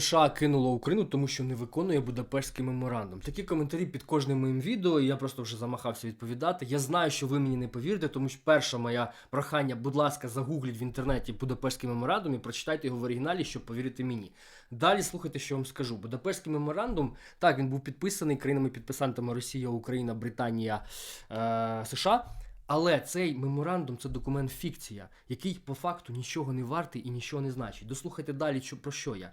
США кинуло Україну, тому що не виконує Будапештський меморандум. Такі коментарі під кожним моїм відео. і Я просто вже замахався відповідати. Я знаю, що ви мені не повірите, тому що перше моє прохання, будь ласка, загугліть в інтернеті Будапештський меморандум і прочитайте його в оригіналі, щоб повірити мені. Далі слухайте, що вам скажу. Будапештський меморандум, так, він був підписаний країнами-підписантами Росія, Україна, Британія, е, США. Але цей меморандум це документ фікція, який по факту нічого не вартий і нічого не значить. Дослухайте далі, про що я.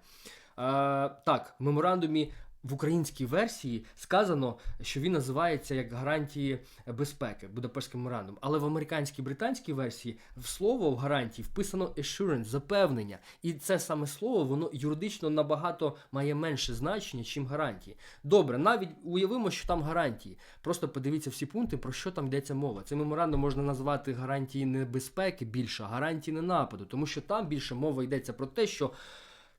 Е, так, в меморандумі в українській версії сказано, що він називається як гарантії безпеки, Будапештський меморандум. Але в американській британській версії в слово в гарантії вписано assurance, запевнення. І це саме слово воно юридично набагато має менше значення, чим гарантії. Добре, навіть уявимо, що там гарантії. Просто подивіться всі пункти, про що там йдеться мова. Цей меморандум можна назвати гарантії небезпеки більше, гарантії не нападу, тому що там більше мова йдеться про те, що.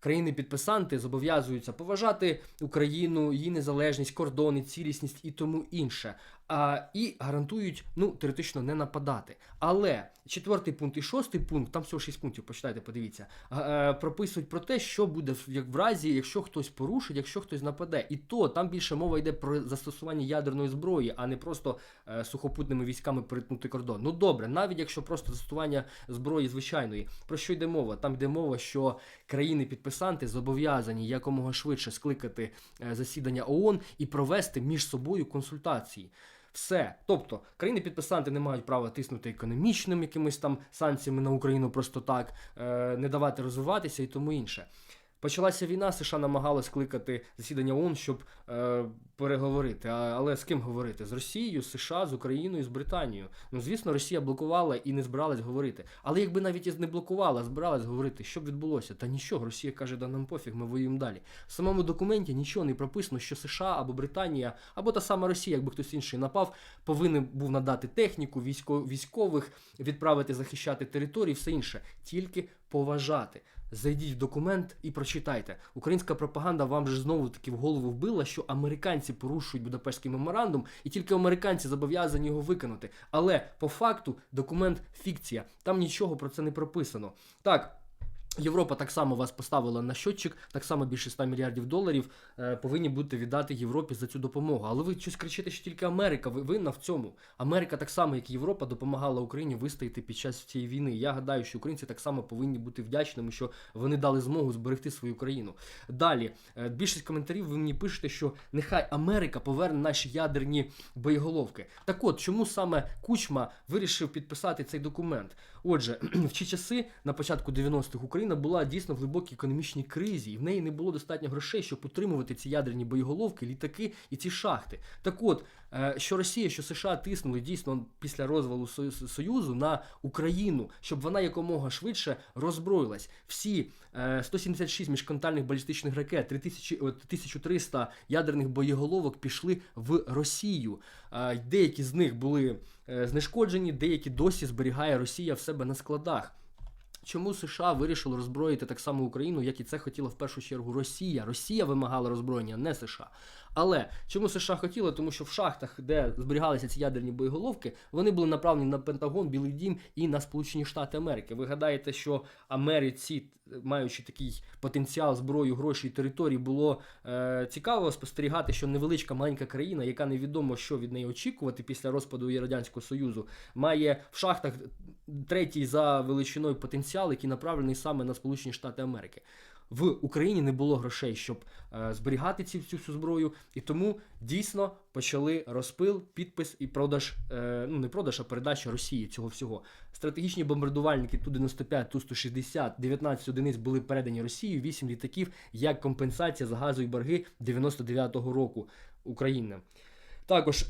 Країни-підписанти зобов'язуються поважати Україну, її незалежність, кордони, цілісність і тому інше. А, і гарантують ну теоретично не нападати. Але четвертий пункт і шостий пункт, там всього шість пунктів, почитайте, подивіться, е, прописують про те, що буде як в разі, якщо хтось порушить, якщо хтось нападе. І то там більше мова йде про застосування ядерної зброї, а не просто е, сухопутними військами перетнути кордон. Ну добре, навіть якщо просто застосування зброї звичайної, про що йде мова? Там йде мова, що країни-підписанти зобов'язані якомога швидше скликати е, засідання ООН і провести між собою консультації. Все. Тобто, країни-підписанти не мають права тиснути економічним якимись там санкціями на Україну просто так, е, не давати розвиватися і тому інше. Почалася війна, США намагалась кликати засідання ООН, щоб е, переговорити. А, але з ким говорити? З Росією, з США, з Україною, з Британією. Ну, звісно, Росія блокувала і не збиралась говорити. Але якби навіть і не блокувала, збиралась говорити, що б відбулося? Та нічого, Росія каже, да нам пофіг, ми воюємо далі. В самому документі нічого не прописано, що США або Британія, або та сама Росія, якби хтось інший напав, повинен був надати техніку, військо, військових, відправити захищати території, все інше. Тільки поважати. Зайдіть в документ і прочитайте. Українська пропаганда вам же знову таки в голову вбила, що американці порушують Будапештський меморандум, і тільки американці зобов'язані його виконати. Але по факту документ фікція. Там нічого про це не прописано. Так. Європа так само вас поставила на щотчик, так само більше 100 мільярдів доларів е, повинні бути віддати Європі за цю допомогу. Але ви щось кричите, що тільки Америка винна в цьому. Америка так само, як Європа, допомагала Україні вистояти під час цієї війни. Я гадаю, що українці так само повинні бути вдячними, що вони дали змогу зберегти свою країну. Далі, е, більшість коментарів ви мені пишете, що нехай Америка поверне наші ядерні боєголовки. Так от, чому саме Кучма вирішив підписати цей документ? Отже, в ті часи на початку 90-х Україна була дійсно в глибокій економічній кризі, і в неї не було достатньо грошей, щоб утримувати ці ядерні боєголовки, літаки і ці шахти. Так от, е, що Росія, що США тиснули дійсно після розвалу Союзу на Україну, щоб вона якомога швидше роззброїлась. Всі е, 176 міжконтинентальних балістичних ракет, 3000, от, 1300 ядерних боєголовок пішли в Росію. Деякі з них були е, знешкоджені, деякі досі зберігає Росія в себе на складах. Чому США вирішили роззброїти так само Україну, як і це хотіла в першу чергу Росія? Росія вимагала роззброєння, не США. Але чому США хотіли? Тому що в шахтах, де зберігалися ці ядерні боєголовки, вони були направлені на Пентагон, Білий Дім і на Сполучені Штати Америки. Ви гадаєте, що Америці, маючи такий потенціал зброю, гроші і території, було е, цікаво спостерігати, що невеличка маленька країна, яка невідомо, що від неї очікувати після розпаду радянського союзу, має в шахтах третій за величиною потенціал, який направлений саме на Сполучені Штати Америки. В Україні не було грошей, щоб е, зберігати цю всю зброю, і тому дійсно почали розпил, підпис і продаж, е, ну не продаж, а передача Росії цього всього. Стратегічні бомбардувальники Ту-95, Ту-160, 19 одиниць були передані Росії, 8 літаків як компенсація за газові борги 99-го року України. Також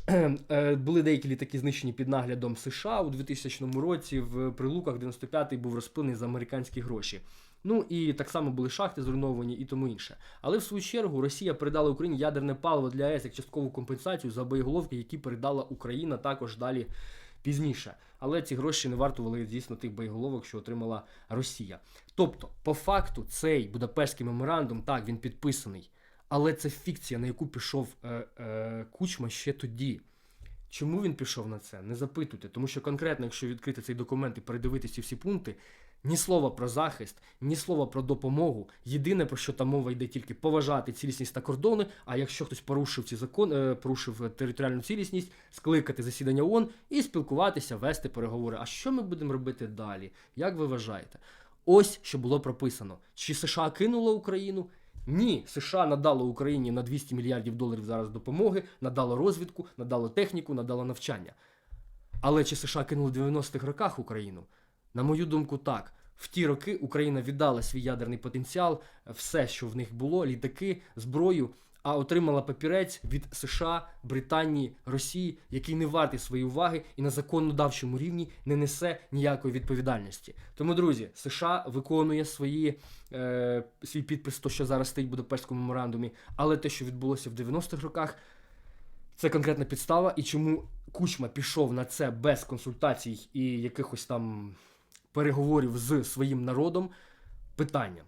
е, були деякі літаки знищені під наглядом США у 2000 році. В Прилуках 95-й був розпилений за американські гроші. Ну і так само були шахти зруйновані і тому інше. Але в свою чергу Росія передала Україні ядерне паливо для АЕС як часткову компенсацію за боєголовки, які передала Україна також далі пізніше. Але ці гроші не вартували дійсно тих боєголовок, що отримала Росія. Тобто, по факту, цей Будапештський меморандум, так, він підписаний. Але це фікція, на яку пішов е, е, Кучма ще тоді. Чому він пішов на це? Не запитуйте, тому що конкретно, якщо відкрити цей документ і передивитися всі пункти, Ні слова про захист, ні слова про допомогу. Єдине про що там мова йде тільки поважати цілісність та кордони. А якщо хтось порушив ці закони, порушив територіальну цілісність, скликати засідання ООН і спілкуватися, вести переговори. А що ми будемо робити далі? Як ви вважаєте? Ось що було прописано: чи США кинуло Україну? Ні, США надало Україні на 200 мільярдів доларів зараз допомоги, надало розвідку, надало техніку, надало навчання. Але чи США кинули в 90-х роках Україну? На мою думку, так. В ті роки Україна віддала свій ядерний потенціал, все, що в них було, літаки, зброю, а отримала папірець від США, Британії, Росії, який не вартий своєї уваги і на законодавчому рівні не несе ніякої відповідальності. Тому, друзі, США виконує свої, е, свій підпис, то що зараз стоїть в Будапештському меморандумі, але те, що відбулося в 90-х роках, це конкретна підстава, і чому Кучма пішов на це без консультацій і якихось там переговорів з своїм народом. Питання.